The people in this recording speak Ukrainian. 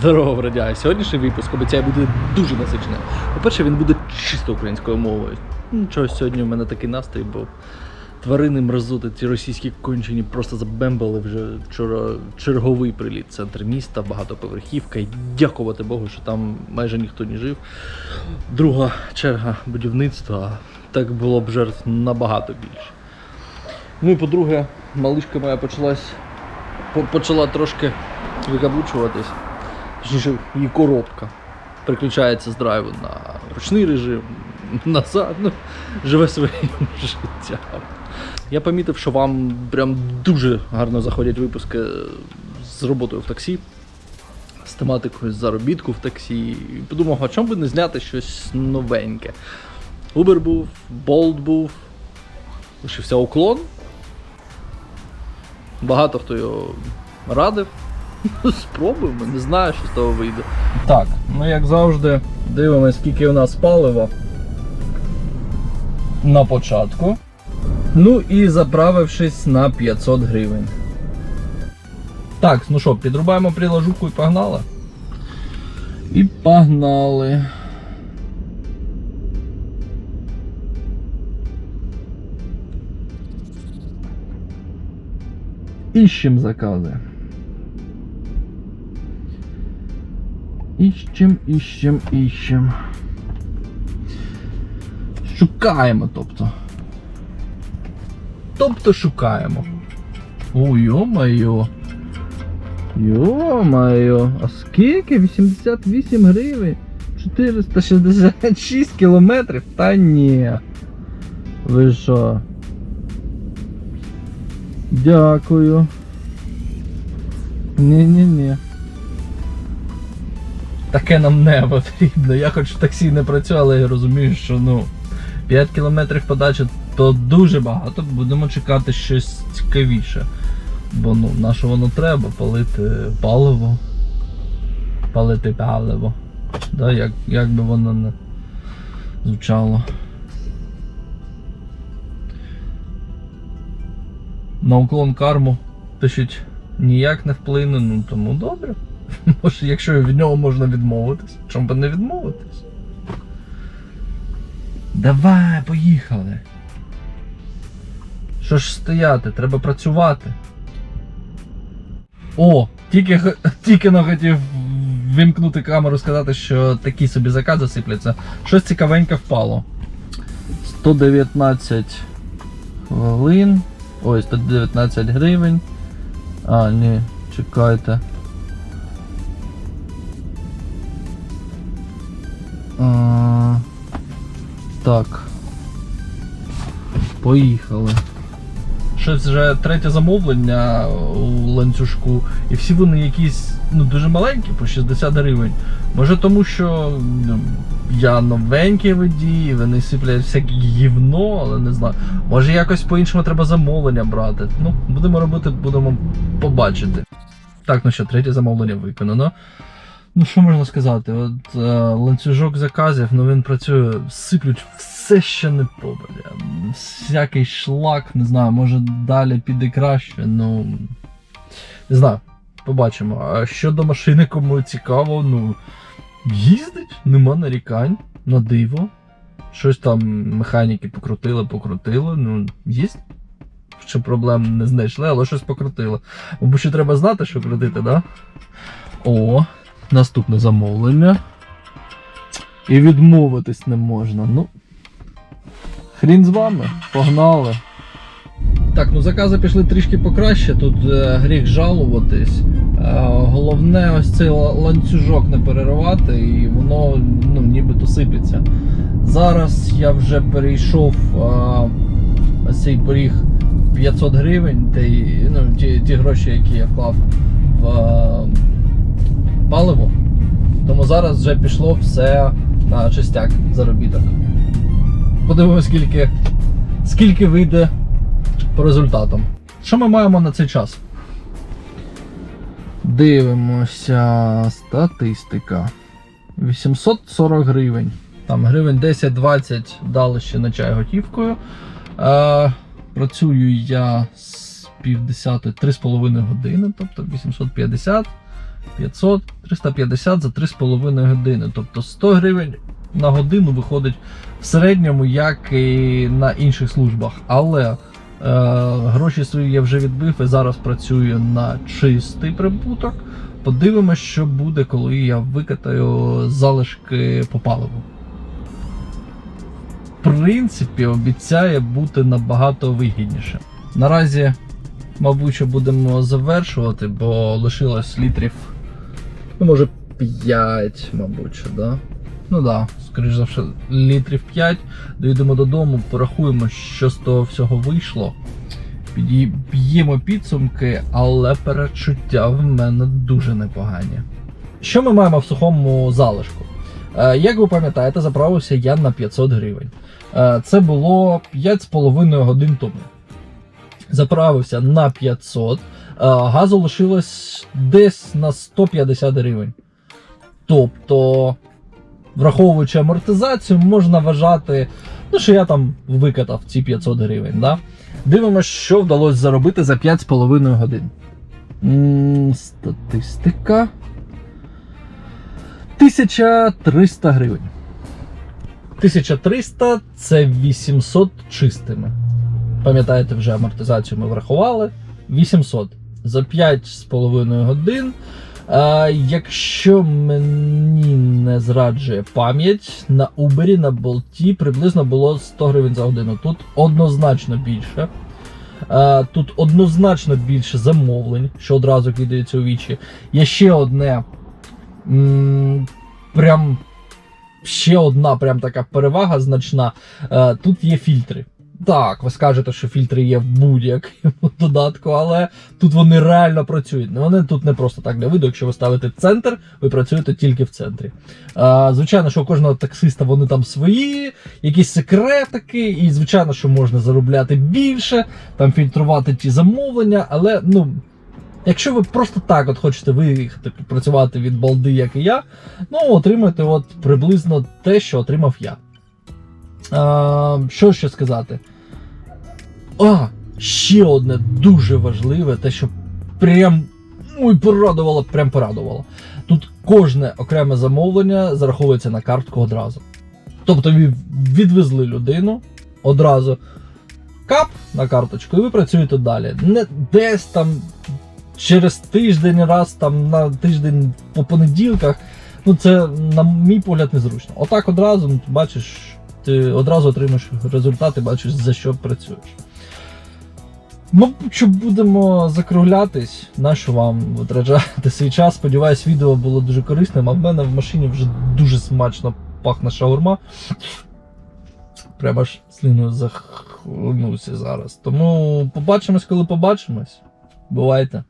Здорово, бродяги! Сьогоднішній випуск обіцяє буде дуже насиченим. По-перше, він буде чисто українською мовою. Чогось сьогодні в мене такий настрій, бо тварини мразоти, ті російські кончені просто забембали вже вчора черговий приліт центр міста, багатоповерхівка. І дякувати Богу, що там майже ніхто не жив. Друга черга будівництва, так було б жертв набагато більше. Ну і по-друге, малишка моя почалась почала трошки викаблучуватись. Її коробка переключається з драйву на ручний режим, назад, ну, живе своїм життям. Я помітив, що вам прям дуже гарно заходять випуски з роботою в таксі, з тематикою заробітку в таксі. І подумав, а чому би не зняти щось новеньке? Uber був, Bolt був, лишився уклон. Багато хто його радив. Спробуємо, не знаю, що з того вийде. Так, ну як завжди, дивимося, скільки у нас палива на початку. Ну і заправившись на 500 гривень. Так, ну що, підрубаємо приложуху і погнали. І погнали. Іщем закази. Іщем, іщем, іщем. Шукаємо, тобто. Тобто шукаємо. О, йо-моє. Йо-моє. А скільки? 88 гривень? 466 кілометрів? Та ні. Ви що? Дякую. Ні-ні-ні. Таке нам не потрібно. Я хоч в таксі не працюю, але я розумію, що ну 5 кілометрів подачі то дуже багато. Будемо чекати щось цікавіше. Бо ну, на що воно треба? Палити паливо. Палити паливо. Да, як, як би воно не звучало. На уклон карму пишуть ніяк не вплине, ну тому добре. Може, якщо від нього можна відмовитись, чому би не відмовитись? Давай, поїхали. Що ж стояти, треба працювати. О, тільки, тільки не хотів вимкнути камеру, сказати, що такі собі закази сипляться. Щось цікавеньке впало. 119 хвилин. Ой, 119 гривень. А, ні, чекайте. А, так. Поїхали. Щось вже третє замовлення у ланцюжку, і всі вони якісь ну, дуже маленькі, по 60 гривень. Може тому, що ну, я новенький водій, вони сиплять всяке гівно, але не знаю. Може якось по-іншому треба замовлення брати. Ну, будемо робити, будемо побачити. Так, ну що, третє замовлення виконано. Ну, що можна сказати? От е, ланцюжок заказів, ну він працює, сиплють все, що не попаде. Всякий шлак, не знаю, може далі піде краще, ну. Не знаю, побачимо. А щодо машини, кому цікаво, ну. Їздить, нема нарікань, на диво. Щось там механіки покрутили, покрутили, ну, їсть. Що проблем не знайшли, але щось покрутили. Бо ще треба знати, що крутити, да? О, наступне замовлення. І відмовитись не можна. Ну. Хрін з вами, погнали. Так, ну закази пішли трішки покраще, тут е, гріх жалуватись. Е, головне ось цей ланцюжок не переривати і воно ну, нібито сипеться. Зараз я вже перейшов е, цей поріг 500 гривень, та ну, ті, ті гроші, які я вклав в е, паливо. Тому зараз вже пішло все на чистяк заробіток. Подивимось, скільки, скільки вийде по результатам. Що ми маємо на цей час? Дивимося. Статистика. 840 гривень. Там гривень 10-20 дали ще на чай готівкою. Е, працюю я з півдесятої 3,5 години, тобто 850. 500, 350 за 3,5 години. Тобто 100 гривень на годину виходить в середньому, як і на інших службах. Але е, гроші свої я вже відбив і зараз працюю на чистий прибуток. Подивимось, що буде, коли я викатаю залишки по паливу. В принципі, обіцяє бути набагато вигідніше. Наразі, мабуть, будемо завершувати, бо лишилось літрів. Ну, може, 5, мабуть, що, да? Ну да, скоріш за все, літрів 5. Доїдемо додому, порахуємо, що з того всього вийшло. Підіб'ємо підсумки, але перечуття в мене дуже непогані. Що ми маємо в сухому залишку? Е, як ви пам'ятаєте, заправився я на 500 гривень. Е, це було 5,5 годин тому. Заправився на 500, е, газу лишилось десь на 150 гривень. Тобто, враховуючи амортизацію, можна вважати, ну, що я там викатав ці 500 гривень. Да? Дивимось, що вдалося заробити за 5,5 годин. Статистика. 1300 гривень. 1300 це 800 чистими. Пам'ятаєте, вже амортизацію ми врахували. 800 за 5,5 годин. А, якщо мені не зраджує пам'ять, на Uber, на болті приблизно було 100 гривень за годину. Тут однозначно більше. А, тут однозначно більше замовлень, що одразу кидається у вічі. Є ще одне. м, Прям ще одна прям така перевага значна. Е, Тут є фільтри. Так, ви скажете, що фільтри є в будь-якому додатку, але тут вони реально працюють. Ну, Вони тут не просто так для виду. Якщо ви ставите центр, ви працюєте тільки в центрі. А, звичайно, що у кожного таксиста вони там свої, якісь секретики, і звичайно, що можна заробляти більше, там фільтрувати ті замовлення, але ну. Якщо ви просто так от хочете виїхати працювати від балди, як і я, ну отримаєте от приблизно те, що отримав я. А, що ще сказати? А, ще одне дуже важливе, те, що прям ой, порадувало, прям порадувало. Тут кожне окреме замовлення зараховується на картку одразу. Тобто відвезли людину одразу кап на карточку, і ви працюєте далі. Не десь там через тиждень, раз там на тиждень по понеділках. Ну, це, на мій погляд, незручно. Отак одразу ну, бачиш, ти одразу отримаєш результати, бачиш, за що працюєш. Мабуть, будемо закруглятись, нащо вам витрачати свій час. Сподіваюсь, відео було дуже корисним, а в мене в машині вже дуже смачно пахне шаурма. Прямо ж слиною захлинувся зараз. Тому побачимось, коли побачимось. Бувайте!